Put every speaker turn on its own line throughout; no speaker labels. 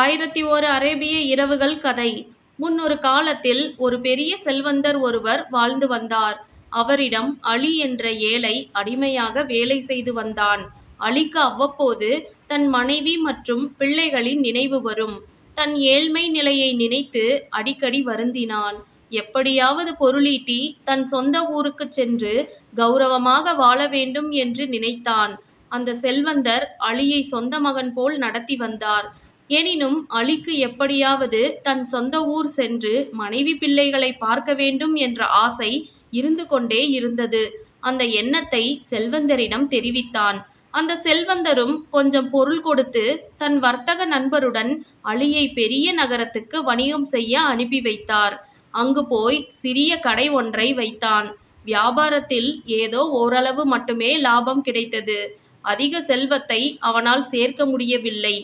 ஆயிரத்தி ஓரு அரேபிய இரவுகள் கதை முன்னொரு காலத்தில் ஒரு பெரிய செல்வந்தர் ஒருவர் வாழ்ந்து வந்தார். அவரிடம் அலி என்ற ஏழை அடிமையாக வேலை செய்து வந்தான். அலிக்கு அவ்வப்போது தன் மனைவி மற்றும் பிள்ளைகளின் நினைவு வரும். தன் ஏழ்மை நிலையை நினைத்து அடிக்கடி வருந்தினான். எப்படியாவது பொருளீட்டி தன் சொந்த ஊருக்குச் சென்று கௌரவமாக வாழ வேண்டும் என்று நினைத்தான். அந்த செல்வந்தர் அலியை சொந்த மகன் போல் நடத்தி வந்தார். எனினும் அலிக்கு எப்படியாவது தன் சொந்த ஊர் சென்று மனைவி பிள்ளைகளை பார்க்க வேண்டும் என்ற ஆசை இருந்து கொண்டே இருந்தது. அந்த எண்ணத்தை செல்வந்தரிடம் தெரிவித்தான். அந்த செல்வந்தரும் கொஞ்சம் பொருள் கொடுத்து தன் வர்த்தக நண்பருடன் அலியை பெரிய நகரத்துக்கு வணிகம் செய்ய அனுப்பி வைத்தார். அங்கு போய் சிறிய கடை ஒன்றை வைத்தான். வியாபாரத்தில் ஏதோ ஓரளவு மட்டுமே லாபம் கிடைத்தது. அதிக செல்வத்தை அவனால் சேர்க்க முடியவில்லை.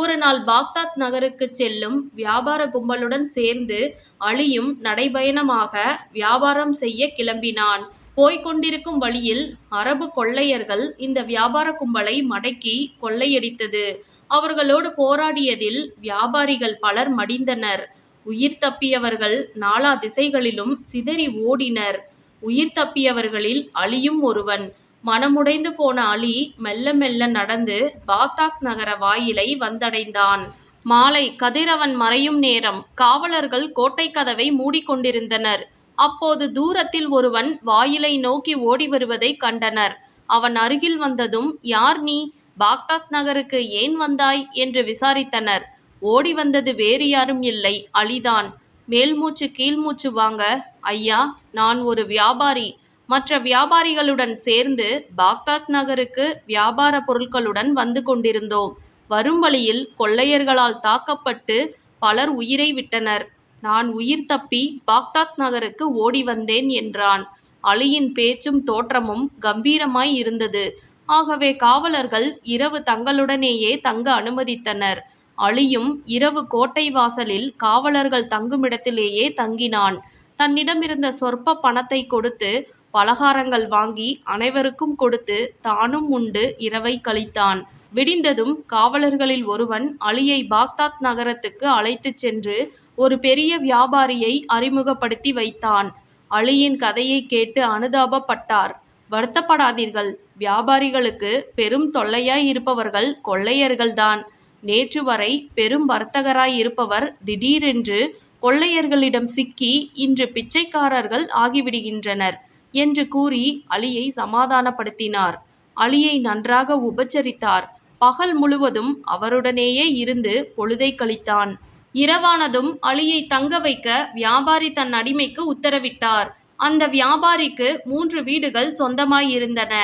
ஒரு நாள் பாக்தாத் நகருக்கு செல்லும் வியாபார கும்பலுடன் சேர்ந்து அலியும் நடைபயணமாக வியாபாரம் செய்ய கிளம்பினான். போய்க் கொண்டிருக்கும் வழியில் அரபு கொள்ளையர்கள் இந்த வியாபார கும்பலை மடக்கி கொள்ளையடித்தது. அவர்களோடு போராடியதில் வியாபாரிகள் பலர் மடிந்தனர். உயிர் தப்பியவர்கள் நாலா திசைகளிலும் சிதறி ஓடினர். உயிர் தப்பியவர்களில் அழியும் ஒருவன். மனமுடைந்து போன அலி மெல்ல மெல்ல நடந்து பாக்தாத் நகர வாயிலை வந்தடைந்தான். மாலை கதிரவன் மறையும் நேரம். காவலர்கள் கோட்டைக் கதவை மூடிக்கொண்டிருந்தனர் அப்போது தூரத்தில் ஒருவன் வாயிலை நோக்கி ஓடி வருவதைக் கண்டனர். அவன் அருகில் வந்ததும் யார் நீ? பாக்தாத் நகருக்கு ஏன் வந்தாய்? என்று விசாரித்தனர். ஓடி வந்தது வேறு யாரும் இல்லை அலிதான். மேல் மூச்சு கீழ் மூச்சு வாங்க. ஐயா நான் ஒரு வியாபாரி. மற்ற வியாபாரிகளுடன் சேர்ந்து பாக்தாத் நகருக்கு வியாபார பொருட்களுடன் வந்து கொண்டிருந்தோம். வரும் வழியில் கொள்ளையர்களால் தாக்கப்பட்டு பலர் உயிரை விட்டனர். நான் உயிர் தப்பி பாக்தாத் நகருக்கு ஓடி வந்தேன் என்றான். அலியின் பேச்சும் தோற்றமும் கம்பீரமாய் இருந்தது. ஆகவே காவலர்கள் இரவு தங்களுடனேயே தங்க அனுமதித்தனர். அலியும் இரவு கோட்டை வாசலில் காவலர்கள் தங்குமிடத்திலேயே தங்கினான். தன்னிடமிருந்த சொற்ப பணத்தைக் கொடுத்து பலகாரங்கள் வாங்கி அனைவருக்கும் கொடுத்து தானும் உண்டு இரவை கழித்தான். விடிந்ததும் காவலர்களில் ஒருவன் அலியை பாக்தாத் நகரத்துக்கு அழைத்துச் சென்று ஒரு பெரிய வியாபாரியை அறிமுகப்படுத்தி வைத்தான். அலியின் கதையைக் கேட்டு அனுதாபப்பட்டார். வருத்தப்படாதீர்கள். வியாபாரிகளுக்கு பெரும் தொல்லையாய் இருப்பவர்கள் கொள்ளையர்கள்தான். நேற்று வரை பெரும் வர்த்தகராய் இருப்பவர் திடீரென்று கொள்ளையர்களிடம் சிக்கி இன்று பிச்சைக்காரர்கள் ஆகிவிடுகின்றனர். என்று கூறி அலியை சமாதானப்படுத்தினார். அலியை நன்றாக உபச்சரித்தார் பகல் முழுவதும் அவருடனேயே இருந்து பொழுதை கழித்தான். இரவானதும் அலியை தங்க வைக்க வியாபாரி தன் அடிமைக்கு உத்தரவிட்டார். அந்த வியாபாரிக்கு மூன்று வீடுகள் சொந்தமாயிருந்தன.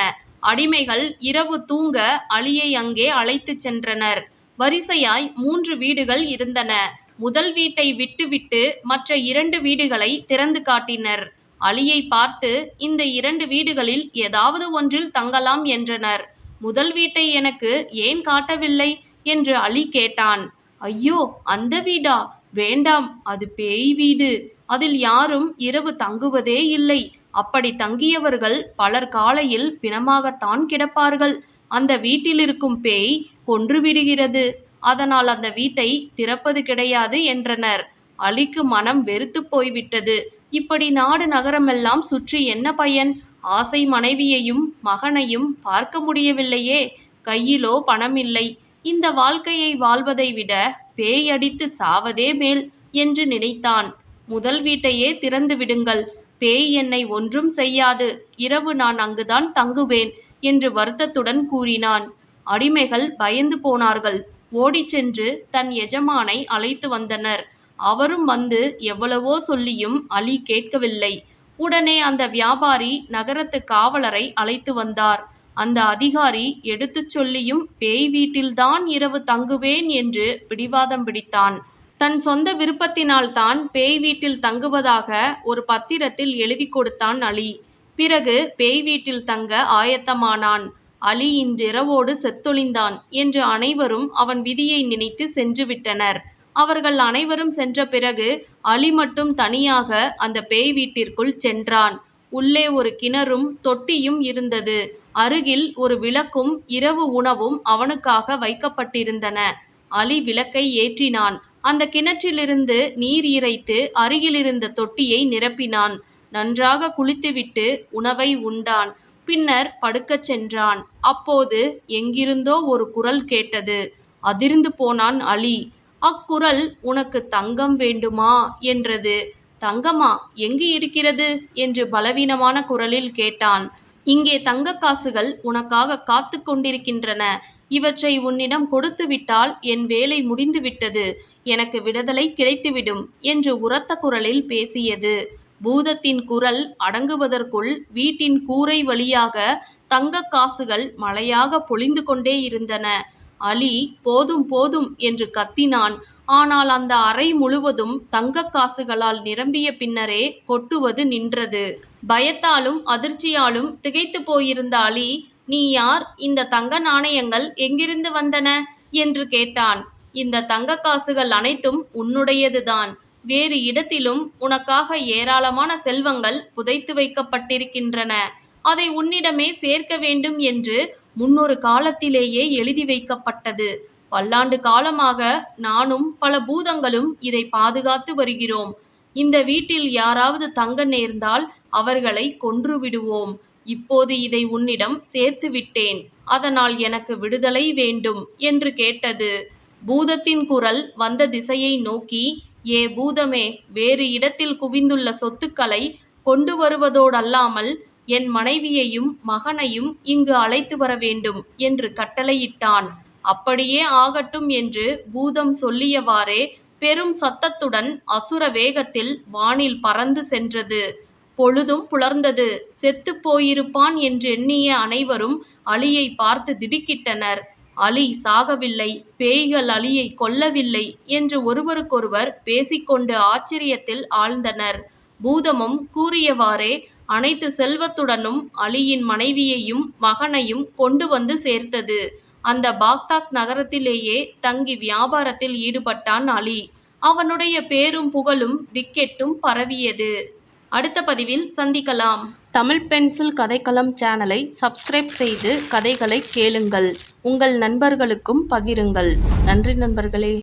அடிமைகள் இரவு தூங்க அலியை அங்கே அழைத்துச் சென்றனர். வரிசையாய் மூன்று வீடுகள் இருந்தன. முதல் வீட்டை விட்டுவிட்டு மற்ற இரண்டு வீடுகளை திறந்து காட்டினர். அலியைப் பார்த்து இந்த இரண்டு வீடுகளில் ஏதாவது ஒன்றில் தங்கலாம் என்றனர். முதல் வீட்டை எனக்கு ஏன் காட்டவில்லை? என்று அலி கேட்டான். ஐயோ அந்த வீடா? வேண்டாம் அது பேய் வீடு. அதில் யாரும் இரவு தங்குவதே இல்லை. அப்படித் தங்கியவர்கள் பலர் காலையில் பிணமாகத்தான் கிடப்பார்கள். அந்த வீட்டில் இருக்கும் பேய் கொன்றுவிடுகிறது. அதனால் அந்த வீட்டை திறப்பது கிடையாது என்றனர். அலிக்கு மனம் வெறுத்துப் போய்விட்டது. இப்படி நாடு நகரமெல்லாம் சுற்றி என்ன பயன்? ஆசை மனைவியையும் மகனையும் பார்க்க முடியவில்லையே. கையிலோ பணமில்லை. இந்த வாழ்க்கையை வாழ்வதை விட பேய் அடித்துச் சாவதே மேல் என்று நினைத்தான். முதல் வீட்டையே திறந்து விடுங்கள். பேய் என்னை ஒன்றும் செய்யாது. இரவு நான் அங்குதான் தங்குவேன் என்று வருத்தத்துடன் கூறினான். அடிமைகள் பயந்து போனார்கள். ஓடிச் சென்று தன் எஜமானை அழைத்து வந்தனர். அவரும் வந்து எவ்வளவோ சொல்லியும் அலி கேட்கவில்லை. உடனே அந்த வியாபாரி நகரத்துக் காவலரை அழைத்து வந்தார். அந்த அதிகாரி எடுத்துச் சொல்லியும் பேய் வீட்டில்தான் இரவு தங்குவேன் என்று பிடிவாதம் பிடித்தான். தன் சொந்த விருப்பத்தினால்தான் பேய் வீட்டில் தங்குவதாக ஒரு பத்திரத்தில் எழுதிக் கொடுத்தான் அலி. பிறகு பேய் வீட்டில் தங்க ஆயத்தமானான். அலி இன்றிரவோடு செத்தொழிந்தான் என்று அனைவரும் அவன் விதியை நினைத்து சென்று விட்டனர். அவர்கள் அனைவரும் சென்ற பிறகு அலி மட்டும் தனியாக அந்த பேய் வீட்டிற்குள் சென்றான். உள்ளே ஒரு கிணறும் தொட்டியும் இருந்தது. அருகில் ஒரு விளக்கும் இரவு உணவும் அவனுக்காக வைக்கப்பட்டிருந்தன. அலி விளக்கை ஏற்றினான் அந்த கிணற்றிலிருந்து நீர் இறைத்து அருகிலிருந்த தொட்டியை நிரப்பினான் நன்றாக குளித்துவிட்டு உணவை உண்டான் பின்னர் படுக்கச் சென்றான் அப்போது எங்கிருந்தோ ஒரு குரல் கேட்டது அதிர்ந்து போனான் அலி அக்குரல் உனக்கு தங்கம் வேண்டுமா? என்றது. தங்கமா? எங்கு இருக்கிறது? என்று பலவீனமான குரலில் கேட்டான். இங்கே தங்க காசுகள் உனக்காக காத்து கொண்டிருக்கின்றன. இவற்றை உன்னிடம் கொடுத்துவிட்டால் என் வேலை முடிந்துவிட்டது. எனக்கு விடுதலை கிடைத்துவிடும் என்று உரத்த குரலில் பேசியது. பூதத்தின் குரல் அடங்குவதற்குள் வீட்டின் கூரை வழியாக தங்க காசுகள் மழையாக பொழிந்து கொண்டே இருந்தன. அலி போதும் போதும் என்று கத்தினான். ஆனால் அந்த அறை முழுவதும் தங்க காசுகளால் நிரம்பிய பின்னரே கொட்டுவது நின்றது. பயத்தாலும் அதிர்ச்சியாலும் திகைத்து போயிருந்த அலி நீ யார்? இந்த தங்க நாணயங்கள் எங்கிருந்து வந்தன என்று கேட்டான். இந்த தங்க காசுகள் அனைத்தும் உன்னுடையதுதான். வேறு இடத்திலும் உனக்காக ஏராளமான செல்வங்கள் புதைத்து வைக்கப்பட்டிருக்கின்றன. அதை உன்னிடமே சேர்க்க வேண்டும் என்று முன்னொரு காலத்திலேயே எழுதி வைக்கப்பட்டது. பல்லாண்டு காலமாக நானும் பல பூதங்களும் இதை பாதுகாத்து வருகிறோம். இந்த வீட்டில் யாராவது தங்க நேர்ந்தால் அவர்களை கொன்று விடுவோம். இப்போது இதை உன்னிடம் சேர்த்து விட்டேன். அதனால் எனக்கு விடுதலை வேண்டும் என்று கேட்டது. பூதத்தின் குரல் வந்த திசையை நோக்கி ஏ பூதமே வேறு இடத்தில் குவிந்துள்ள சொத்துக்களை கொண்டு வருவதோடல்லாமல் என் மனைவியையும் மகனையும் இங்கு அழைத்து வர வேண்டும் என்று கட்டளையிட்டான். அப்படியே ஆகட்டும் என்று பூதம் சொல்லியவாறே பெரும் சத்தத்துடன் அசுர வேகத்தில் வானில் பறந்து சென்றது. பொழுதும் புலர்ந்தது. செத்து போயிருப்பான் என்றெண்ணிய அனைவரும் அலியை பார்த்து திடுக்கிட்டனர். அலி சாகவில்லை. பேய்கள் அலியை கொல்லவில்லை என்று ஒருவருக்கொருவர் பேசிக்கொண்டு ஆச்சரியத்தில் ஆழ்ந்தனர். பூதமும் கூறியவாறே அனைத்து செல்வத்துடனும் அலியின் மனைவியையும் மகனையும் கொண்டு வந்து சேர்த்தது. அந்த பாக்தாத் நகரத்திலேயே தங்கி வியாபாரத்தில் ஈடுபட்டான் அலி. அவனுடைய பேரும் புகழும் திக்கெட்டும் பரவியது. அடுத்த பதிவில் சந்திக்கலாம். தமிழ் பென்சில் கதைக்களம் சேனலை சப்ஸ்கிரைப் செய்து கதைகளை கேளுங்கள். உங்கள் நண்பர்களுக்கும் பகிருங்கள். நன்றி நண்பர்களே.